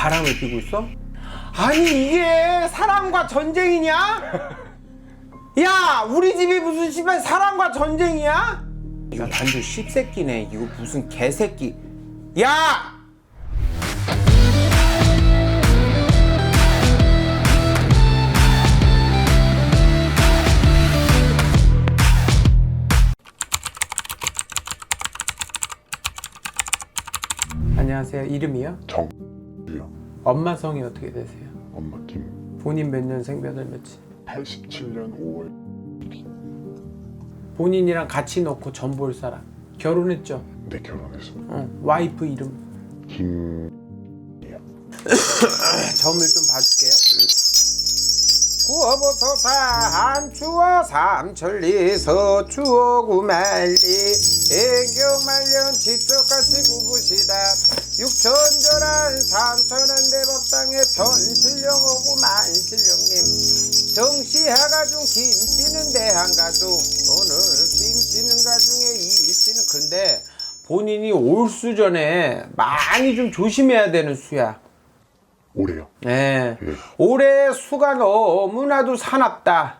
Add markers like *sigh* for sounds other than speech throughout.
바람을 피고 있어? 아니 이게 사랑과 전쟁이냐? 야 우리 집이 무슨 씨발 사랑과 전쟁이야? 이거 완전 씹새끼네 이거 무슨 개새끼 야! 안녕하세요 이름이요? 정 이요. 엄마 성이 어떻게 되세요? 엄마 김. 본인 몇 년생 몇월 며칠? 87년 5월. 본인이랑 같이 놓고 전 볼 사람 결혼했죠? 네 결혼했어. 응. 와이프 이름 김. *coughs* 점을 좀 봐줄게요. 구어보소사 한추어 삼천리 서 추어 구말리 애경말년 지적같이 구부시다. 육천절한 삼천원 대법당에 전실령오고 만실령님. 정시하가중 김씨는 대한가중 오늘 김씨는 가중에 이씨는 근데 본인이 올 수 전에 많이 좀 조심해야 되는 수야. 올해요. 네. 예. 올해 수가 너무나도 사납다.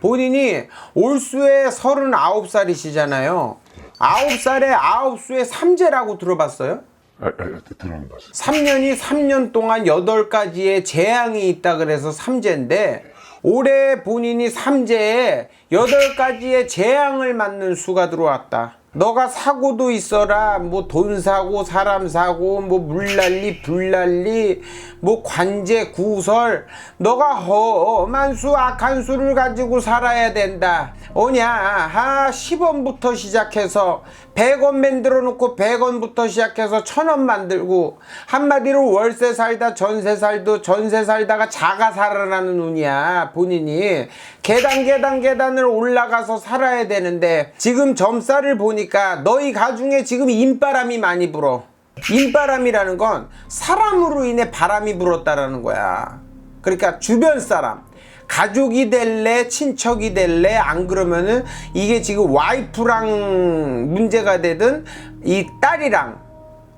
본인이 올수에 39살이시잖아요. 9살에 9수에 삼재라고 들어봤어요? 아, 아, 아 들어는 봤어요. 3년이 3년 동안 8가지의 재앙이 있다 그래서 삼재인데 올해 본인이 삼재에 8가지의 재앙을 맞는 수가 들어왔다. 너가 사고도 있어라. 뭐 돈 사고, 사람 사고, 뭐 물난리, 불난리, 뭐 관제, 구설. 너가 험한 수, 악한 수를 가지고 살아야 된다. 오냐? 하 10원부터 시작해서 100원 만들어 놓고 100원부터 시작해서 1000원 만들고 한마디로 월세 살다 전세 살도 전세 살다가 자가 살아나는 운이야 본인이 계단 계단 계단을 올라가서 살아야 되는데 지금 점살을 보니 까 너희 가중에 지금 인바람이 많이 불어. 인바람이라는 건 사람으로 인해 바람이 불었다라는 거야. 그러니까 주변 사람 가족이 될래 친척이 될래 안 그러면은 이게 지금 와이프랑 문제가 되든 이 딸이랑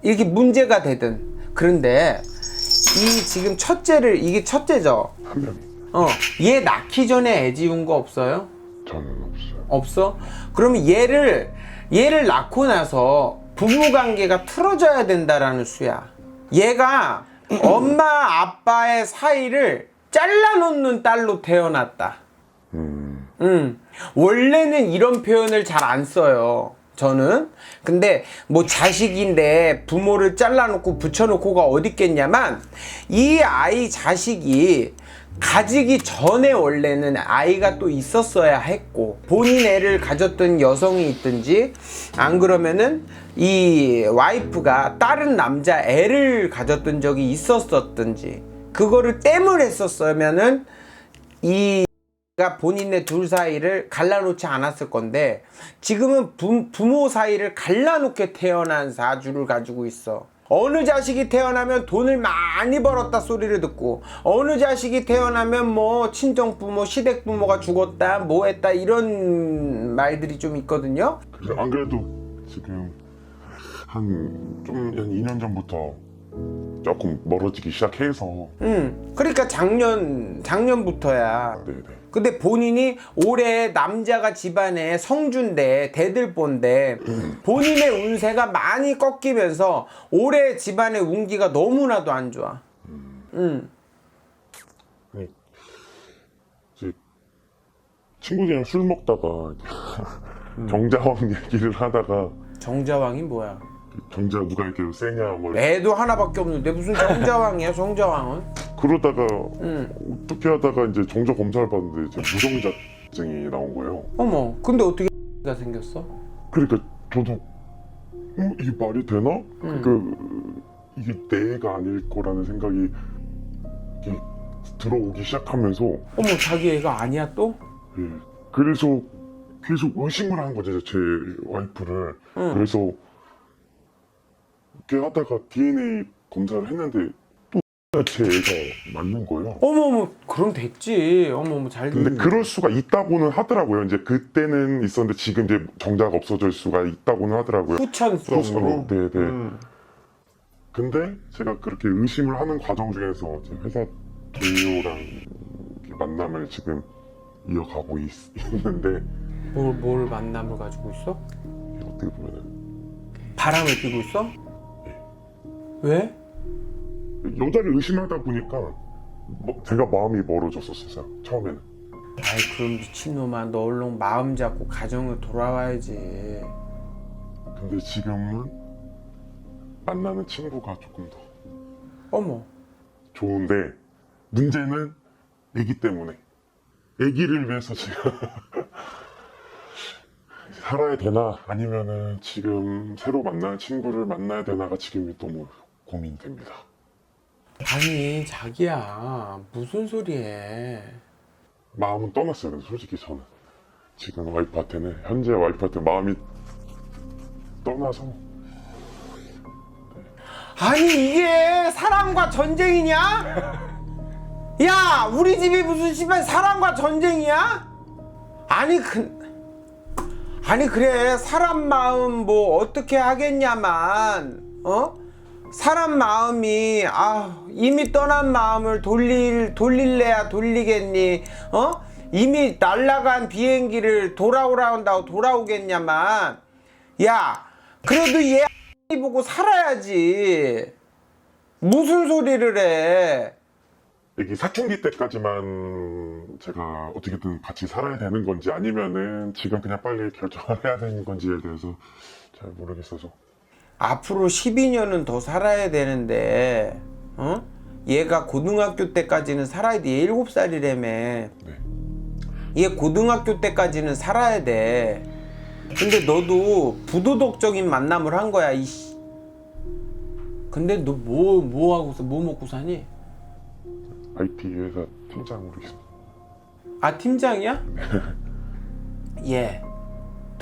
이렇게 문제가 되든. 그런데 이 지금 첫째를 이게 첫째죠? 한 명이. 어얘 낳기 전에 애 지운 거 없어요 저는 없어요. 없어 그러면 얘를 얘를 낳고 나서 부부 관계가 틀어져야 된다라는 수야 얘가 *clears throat* 엄마 아빠의 사이를 잘라놓는 딸로 태어났다 음. 음, 원래는 이런 표현을 잘 안 써요. 저는. 근데 뭐 자식인데 부모를 잘라놓고 붙여놓고가 어디 있겠냐만 이 아이 자식이 가지기 전에 원래는 아이가 또 있었어야 했고 본인 애를 가졌던 여성이 있든지 안 그러면은 이 와이프가 다른 남자 애를 가졌던 적이 있었었든지 그거를 땜을 했었으면은 이 가 본인의 둘 사이를 갈라놓지 않았을 건데 지금은 부, 부모 사이를 갈라놓게 태어난 사주를 가지고 있어. 어느 자식이 태어나면 돈을 많이 벌었다 소리를 듣고 어느 자식이 태어나면 뭐 친정 부모 시댁 부모가 죽었다 뭐 했다 이런 말들이 좀 있거든요. 그래서 안 그래도 지금 한좀한 2년 전부터 조금 멀어지기 시작해서. 음 그러니까 작년 작년부터야. 네네. 근데 본인이 올해 남자가 집안에 성주인데 대들보인데 본인의 운세가 많이 꺾이면서 올해 집안의 운기가 너무나도 안 좋아. 음. 친구들이랑 술 먹다가 정자왕 *laughs* 얘기를 하다가 정자왕이 뭐야? 정자 누가 이렇게 세냐 뭐 애도 하나밖에 없는데 무슨 정자왕이야 정자왕은? 그러다가 음. 어떻게 하다가 이제 정자 검사를 받는데 이제 무정자증이 나온 거예요. 어머 근데 어떻게 가 생겼어? 그러니까 저도 어, 이게 말이 되나? 그러니까 이게 내가 아닐 거라는 생각이 이게 들어오기 시작하면서 어머 자기 애가 아니야 또? 예, 그래서 계속 의심을 하는 거죠 제 와이프를. 응. 그래서 이렇게 하다가 DNA 검사를 했는데 애가 맞는 거예요. 어머 어머 그럼 됐지 어머 어머 잘 근데. 그럴 수가 있다고는 하더라고요. 이제 그때는 있었는데 지금 이제 정자가 없어질 수가 있다고는 하더라고요. 후천성으로 네네. 음. 근데 제가 그렇게 의심을 하는 과정 중에서 제 회사 동료랑 이렇게 만남을 지금 이어가고 있, 있는데 뭘, 뭘 만남을 가지고 있어? 어떻게 보면은 바람을 피고 있어? 왜? 여자를 의심하다 보니까 뭐- 제가 마음이 멀어졌었어요 처음에는. 아이 그럼 미친놈아 너 얼른 마음 잡고 가정을 돌아와야지. 근데 지금은 만나는 친구가 조금 더 어머. 좋은데 문제는 애기 때문에. 애기를 위해서 지금 *laughs* 살아야 되나 아니면은 지금 새로 만난 친구를 만나야 되나가 지금 너무 고민됩니다. 아니 자기야 무슨 소리해 마음은 떠났어요. 근데 솔직히 저는 지금 와이프한테는 현재 와이프한테 마음이 떠나서 아니 이게 사랑과 전쟁이냐? 야 우리 집이 무슨 씨발 사랑과 전쟁이야? 아니 그 아니 그래 사람 마음 뭐 어떻게 하겠냐만 어? 사람 마음이 아 이미 떠난 마음을 돌릴 돌릴래야 돌리겠니 어? 이미 날아간 비행기를 돌아오라 한다고 돌아오겠냐만 야 그래도 얘 보고 살아야지. 무슨 소리를 해? 애기 사춘기 때까지만 제가 어떻게든 같이 살아야 되는 건지 아니면은 지금 그냥 빨리 결정을 해야 되는 건지에 대해서 잘 모르겠어서 앞으로 12년은 더 살아야 되는데, 어? 얘가 고등학교 때까지는 살아야 돼. 얘 7살이라며. 네. 얘 고등학교 때까지는 살아야 돼. 근데 너도 부도덕적인 만남을 한 거야, 이씨. 근데 너 뭐, 뭐 하고서, 뭐 먹고 사니? IT 회사 팀장으로 있습니다. 아 팀장이야? 예.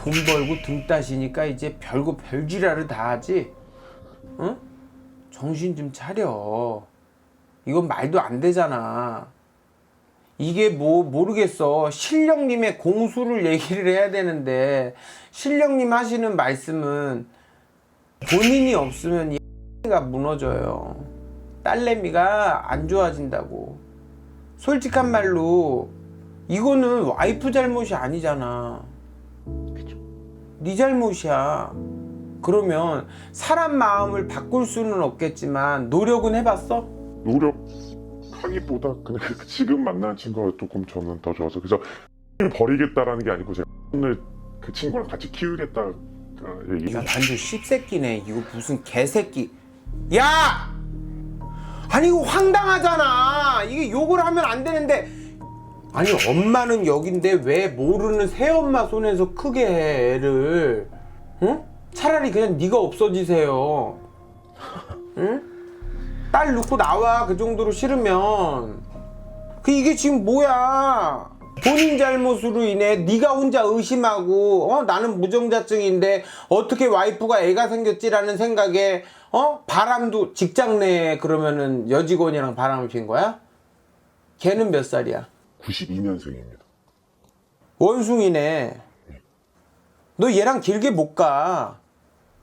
돈 벌고 등 따시니까 이제 별거 별지랄을 다 하지. 응? 정신 좀 차려. 이건 말도 안 되잖아. 이게 뭐 모르겠어. 신령님의 공수를 얘기를 해야 되는데 신령님 하시는 말씀은 본인이 없으면 가 무너져요. 딸내미가 안 좋아진다고. 솔직한 말로 이거는 와이프 잘못이 아니잖아. 네 잘못이야. 그러면 사람 마음을 바꿀 수는 없겠지만 노력은 해봤어? 노력하기보다 그냥 지금 만난 친구가 조금 저는 더 좋아서 그래서 버리겠다라는 게 아니고 제가 오늘 그 친구랑 같이 키우겠다 얘기 이거 완전 씹새끼네. 이거 무슨 개새끼. 야! 아니 이거 황당하잖아. 이게 욕을 하면 안 되는데. 아니 엄마는 여긴데 왜 모르는 새엄마 손에서 크게 해 애를. 응? 차라리 그냥 네가 없어지세요. 응? 딸 놓고 나와 그 정도로 싫으면. 그 이게 지금 뭐야? 본인 잘못으로 인해 네가 혼자 의심하고 어 나는 무정자증인데 어떻게 와이프가 애가 생겼지라는 생각에 어 바람도 직장 내에 그러면은 여직원이랑 바람을 핀 거야? 걔는 몇 살이야? 92년생입니다. 원숭이네. 너 얘랑 길게 못 가.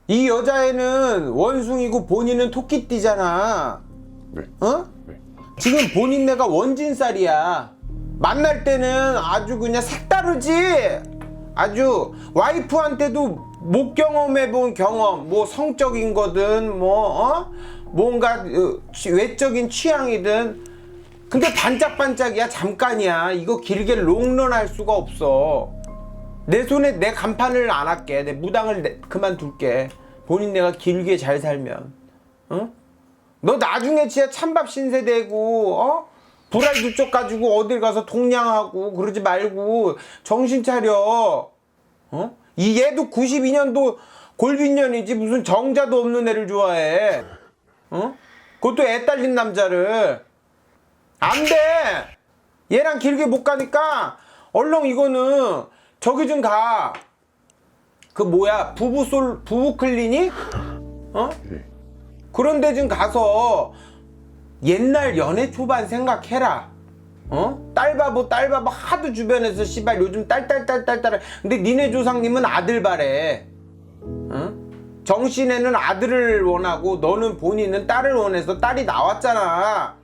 이 여자애는 원숭이고 본인은 토끼띠잖아. 네. 어? 네. 지금 본인 내가 원진살이야. 만날 때는 아주 그냥 색다르지. 아주 와이프한테도 못 경험해 본 경험, 뭐 성적인 거든, 뭐 어? 뭔가 어, 취- 외적인 취향이든. 근데 반짝반짝이야, 잠깐이야. 이거 길게 롱런 할 수가 없어. 내 손에 내 간판을 안 할게. 내 무당을 내- 그만둘게. 본인 내가 길게 잘 살면. 응? 너 나중에 진짜 찬밥 신세 되고 어? 불알 두 쪽 가지고 어딜 가서 동냥하고 그러지 말고 정신 차려. 어? 이 얘도 92년도 골빈년이지 무슨 정자도 없는 애를 좋아해. 어? 그것도 애 딸린 남자를. 안 돼. 얘랑 길게 못 가니까 얼렁 이거는 저기 좀 가. 그 뭐야 부부 솔 부부 클리닉? 어? 예. 그런 데 좀 가서 옛날 연애 초반 생각해라. 어? 딸바보 딸바보 하도 주변에서 씨발 요즘 딸딸딸딸딸 근데 니네 조상님은 아들 바래. 어? 정신에는 아들을 원하고 너는 본인은 딸을 원해서 딸이 나왔잖아.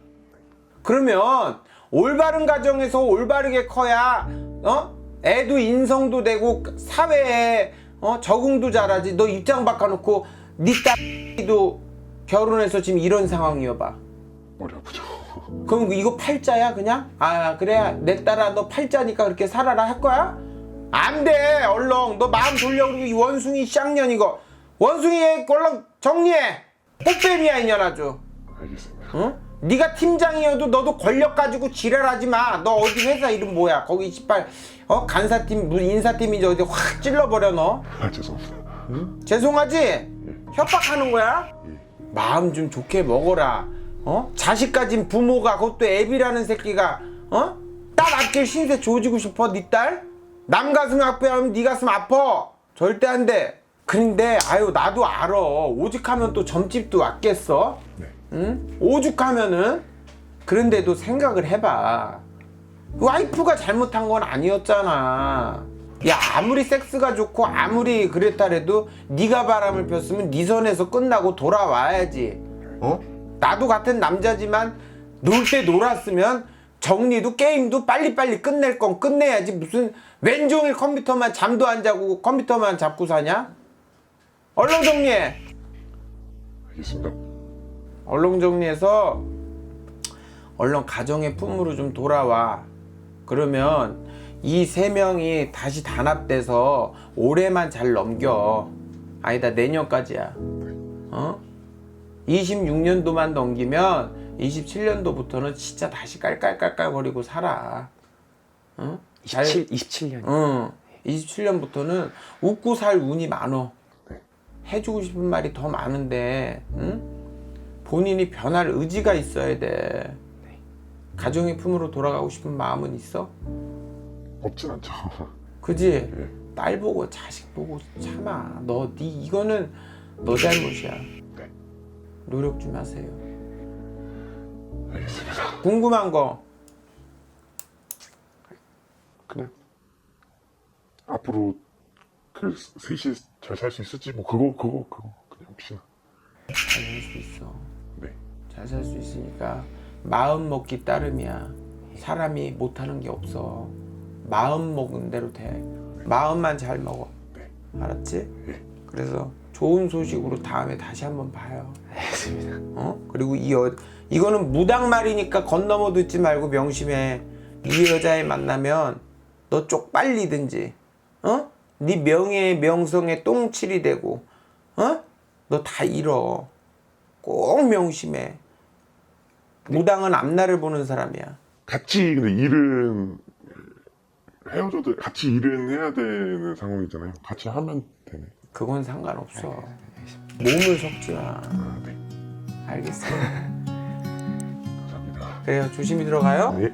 그러면 올바른 가정에서 올바르게 커야 어? 애도 인성도 되고 사회에 어? 적응도 잘하지. 너 입장 바꿔놓고 네 딸도 결혼해서 지금 이런 상황이어봐. 아프죠. 그럼 이거 팔자야 그냥? 아 그래 내 딸아 너 팔자니까 그렇게 살아라 할 거야? 안돼 얼렁 너 마음 돌려 이 원숭이 쌍년 이거 원숭이 얼렁 정리해 꽃뱀이야 이년 아주 알겠습니다. 응? 네가 팀장이어도 너도 권력 가지고 지랄하지 마. 너 어디 회사 이름 뭐야? 거기 씨발 어 간사팀 무슨 인사팀인지 어디 확 찔러버려 너. 아 죄송합니다. 죄송하지? 협박하는 거야? 예. 마음 좀 좋게 먹어라. 어? 자식 가진 부모가 그것도 애비라는 새끼가 어? 딸 아낄 신세 조지고 싶어 네 딸? 남 가슴 아프면 네 가슴 아파. 절대 안 돼. 근데 아유 나도 알아. 오죽하면 또 점집도 왔겠어? 네. 응? 오죽하면은 그런데도 생각을 해봐. 와이프가 잘못한 건 아니었잖아. 야 아무리 섹스가 좋고 아무리 그랬다래도 네가 바람을 폈으면 네 선에서 끝나고 돌아와야지. 어? 나도 같은 남자지만 놀 때 놀았으면 정리도 게임도 빨리빨리 끝낼 건 끝내야지 무슨 왼종일 컴퓨터만 잠도 안 자고 컴퓨터만 잡고 사냐? 얼른 정리해. 알겠습니다. 언론 정리해서 언론 가정의 품으로 좀 돌아와. 그러면 이 세 명이 다시 단합돼서 올해만 잘 넘겨. 아니다 내년까지야. 어? 26년도만 넘기면 27년도부터는 진짜 다시 깔깔깔깔 거리고 살아. 어? 잘- 27, 27년. 응. 27년부터는 웃고 살 운이 많어. 네. 해주고 싶은 말이 더 많은데, 응? 본인이 변할 의지가 있어야 돼. 가정의 품으로 돌아가고 싶은 마음은 있어? 없진 않죠. *laughs* 그지? 네. 딸 보고 자식 보고 참아. 너, 네 이거는 너 잘못이야. 네. 노력 좀 하세요. 알겠습니다. 궁금한 거. 그냥 앞으로 그 셋이 잘 살 수 있을지 뭐 그거 그거 그거 그냥 혹시나. 잘살수 있어. 네. 잘살 수 있으니까 마음 먹기 따름이야. 사람이 못하는 게 없어. 마음 먹은 대로 돼. 마음만 잘 먹어. 네. 알았지? 예. 그래서 좋은 소식으로 다음에 다시 한번 봐요. 알겠습니다. 어? 그리고 이 여, 이거는 무당말이니까 건너머 듣지 말고 명심해. 이 여자애 만나면 너 쪽빨리든지, 어? 네 명예에 명성에 똥칠이 되고, 어? 너 다 잃어. 꼭 명심해. 무당은 앞날을 보는 사람이야. 같이 근데 일은 헤어져도 같이 일은 해야 되는 상황이잖아요. 같이 하면 되네. 그건 상관없어. 몸을 섞지 마. 아, 네. 알겠어. 감사합니다. 그래요. 조심히 들어가요. 네.